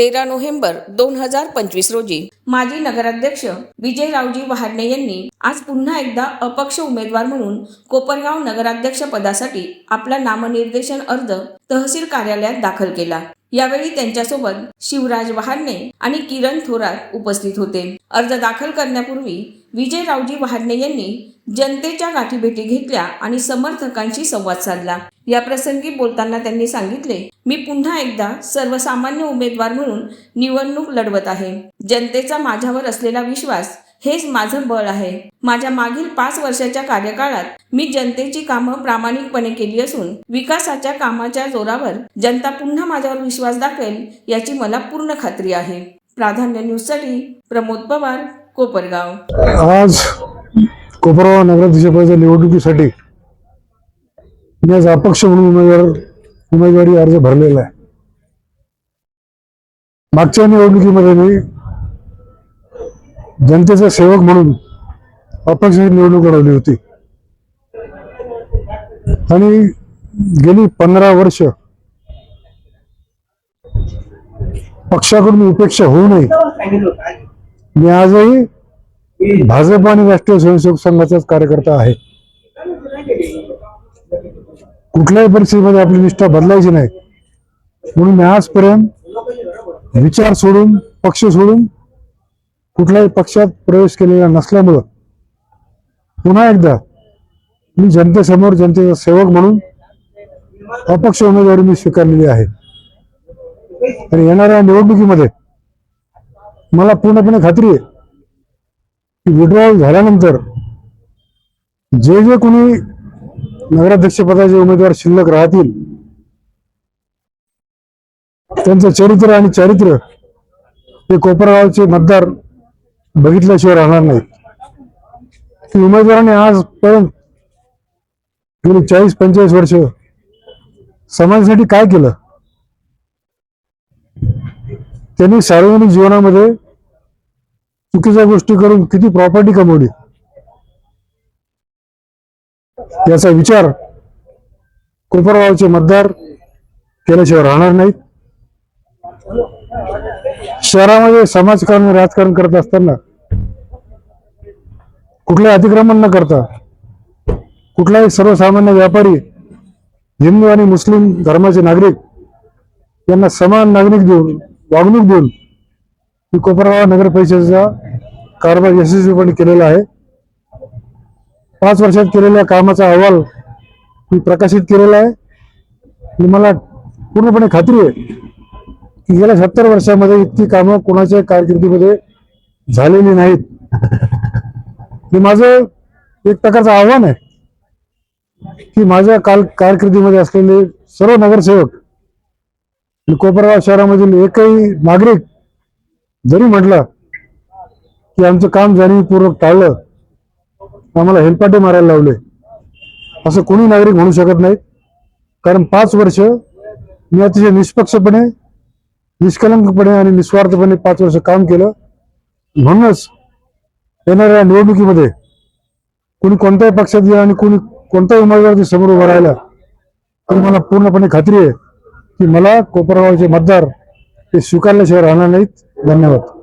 तेरा नोव्हेंबर दोन हजार पंचवीस रोजी. माजी नगराध्यक्ष विजयरावजी वहाडणे यांनी आज पुन्हा एकदा अपक्ष उमेदवार म्हणून कोपरगाव नगराध्यक्ष पदासाठी आपला नामनिर्देशन अर्ज तहसील कार्यालयात दाखल केला. यावेळी त्यांच्यासोबत शिवराज वहाडणे आणि किरण थोरात उपस्थित होते. अर्ज दाखल करण्यापूर्वी विजयरावजी वहाडणे यांनी जनतेच्या गाठीभेटी घेतल्या आणि समर्थकांशी संवाद साधला. या प्रसंगी बोलताना त्यांनी सांगितले मी पुन्हा एकदा सर्वसामान्य उमेदवार म्हणून निवडणूक लढवत आहे. जनतेचा माझ्यावर असलेला विश्वास हेच माझं बळ आहे. माझ्या मागील पाच वर्षाच्या कार्यकाळात मी जनतेची कामं प्रामाणिकपणे केली असून विकासाच्या कामाच्या जोरावर जनता पुन्हा माझ्यावर विश्वास दाखवेल याची मला पूर्ण खात्री आहे. प्राधान्य न्यूजसाठी प्रमोद पवार कोपरगाव. आज कोपरगाव नगराध्यक्षपदाच्या निवडणुकीसाठी मी आज अपक्ष म्हणून उमेदवार उमेदवारी अर्ज भरलेला आहे. मागच्या निवडणुकीमध्ये मी जनतेचा सेवक म्हणून अपक्ष निवडणूक लढवली होती. आणि गेली पंधरा वर्ष पक्षाकडून उपेक्षा होऊ नये. मी आजही भाजप आणि राष्ट्रीय स्वयंसेवक संघाचाच कार्यकर्ता आहे. कुठल्याही परिस्थितीमध्ये आपली निष्ठा बदलायची नाही. म्हणून मी आजपर्यंत विचार सोडून पक्ष सोडून कुठल्याही पक्षात प्रवेश केलेला नसल्यामुळं पुन्हा एकदा मी जनतेसमोर जनतेचा सेवक म्हणून अपक्ष उमेदवारी मी स्वीकारलेली आहे. आणि येणाऱ्या निवडणुकीमध्ये मला पूर्णपणे खात्री आहे. की विड्रॉल झाल्यानंतर जे जे कोणी नगराध्यक्ष पदाचे उमेदवार शिल्लक राहतील त्यांचं चरित्र आणि चारित्र्य हे कोपरगावचे मतदार बघितल्याशिवाय राहणार नाहीत. की उमेदवाराने आजपर्यंत गेली चाळीस पंचेचाळीस वर्ष समाजासाठी काय केलं? त्यांनी सार्वजनिक जीवनामध्ये चुकीच्या गोष्टी करून किती प्रॉपर्टी कमवली? याचा विचार कोपरगावचे मतदार केल्याशिवाय राहणार नाहीत. शहरामध्ये समाजकारण राजकारण करत असताना कुठलंही अतिक्रमण न करता कुठलाही सर्वसामान्य व्यापारी हिंदू आणि मुस्लिम धर्माचे नागरिक यांना समान नागरिक देऊन वागणूक देऊन ही कोपरगाव नगर परिषदेचा कारभार यशस्वीपणे केलेला आहे. पाच वर्षात केलेल्या कामाचा अहवाल मी प्रकाशित केलेला आहे. आणि मला पूर्णपणे खात्री आहे की गेल्या सत्तर वर्षामध्ये इतकी कामं कोणाच्या कारकिर्दीमध्ये झालेली नाहीत. हे माझं एक प्रकारचं आव्हान आहे की माझ्या काल कारकिर्दीमध्ये असलेले सर्व नगरसेवक कोपरगाव शहरामधील एकही नागरिक जरी म्हटलं की आमचं काम जाणीवपूर्वक टाळलं आम्हाला हेलपाटे मारायला लावले. असं कोणी नागरिक म्हणू शकत नाही कारण पाच वर्ष मी अतिशय निष्पक्षपणे निष्कलंकपणे आणि निस्वार्थपणे पाच वर्ष काम केलं. म्हणूनच येणाऱ्या निवडणुकीमध्ये कोणी कोणत्याही पक्षात गेला आणि कोणी कोणताही उमेदवार समोर उभा राहिला तरी मला पूर्णपणे खात्री आहे की मला कोपरगावचे मतदार हे स्वीकारल्याशिवाय राहणार नाहीत. धन्यवाद.